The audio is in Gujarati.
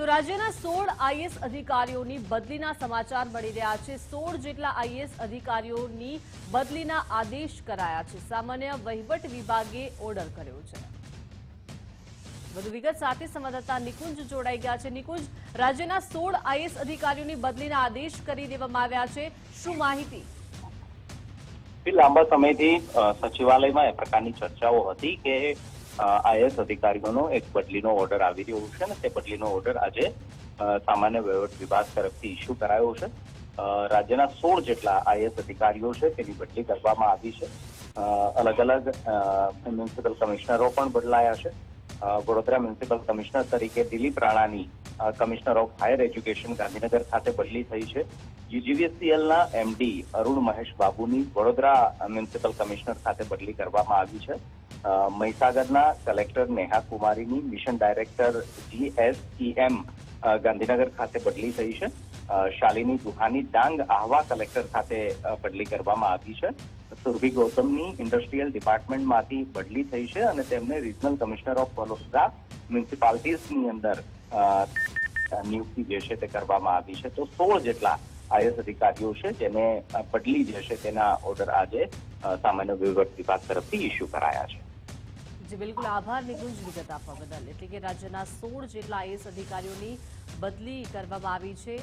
તો રાજ્યના સોળ આઈએસ અધિકારીઓની બદલીના સમાચાર મળી રહ્યા છે. સોળ જેટલા આઈએસ અધિકારીઓની બદલીના આદેશ કરાયા છે. સામાન્ય વહીવટ વિભાગે ઓર્ડર કર્યો છે. વધુ વિગત સાથે સંવાદદાતા નિકુંજ જોડાઈ ગયા છે. નિકુંજ, રાજ્યના સોળ આઈએસ અધિકારીઓની બદલીના આદેશ કરી દેવામાં આવ્યા છે. શું માહિતી? લાંબા સમયથી સચિવાલયમાં એ પ્રકારની ચર્ચાઓ હતી કે આઈએસ અધિકારીઓનો એક બદલીનો ઓર્ડર આવી રહ્યો છે અને તે બદલીનો ઓર્ડર આજે સામાન્ય વહીવટ વિભાગ તરફથી ઇસ્યુ કરાયો છે. રાજ્યના સોળ જેટલા આઈએસ અધિકારીઓ છે તેની બદલી કરવામાં આવી છે. અલગ અલગ મ્યુનિસિપલ કમિશનરો પણ બદલાયા છે. વડોદરા મ્યુનિસિપલ કમિશનર તરીકે Dilip રાણાની commissioner of higher education Gandhinagar ખાતે બદલી થઈ છે. યુજીવીએસસીએલના એમડી અરુણ મહેશ બાબુની વડોદરા મ્યુનિસિપલ કમિશનર ખાતે બદલી કરવામાં આવી છે. મહીસાગરના કલેક્ટર નેહા કુમારીની મિશન ડાયરેક્ટર જીએસઈએમ ગાંધીનગર ખાતે બદલી થઈ છે. શાલિની દુહાની ડાંગ આહવા કલેક્ટર ખાતે બદલી કરવામાં આવી છે. સુરભી ગૌતમની ઇન્ડસ્ટ્રીયલ ડિપાર્ટમેન્ટમાંથી બદલી થઈ છે અને તેમને રિજનલ કમિશનર ઓફ વડોદરા મ્યુનિસિપાલિટીઝની અંદર નિયુક્તિ જે છે તે કરવામાં આવી છે. તો સોળ જેટલા આઈએસ અધિકારીઓ છે જેને બદલી જે છે તેના ઓર્ડર આજે સામાન્ય વહીવટ વિભાગ તરફથી ઇસ્યુ કરાયા છે. જી, બિલકુલ આભાર નિકુંજ વિગત આપવા બદલ. એટલે કે રાજ્યના સોળ જેટલા આઈએસ અધિકારીઓની બદલી કરવામાં આવી છે.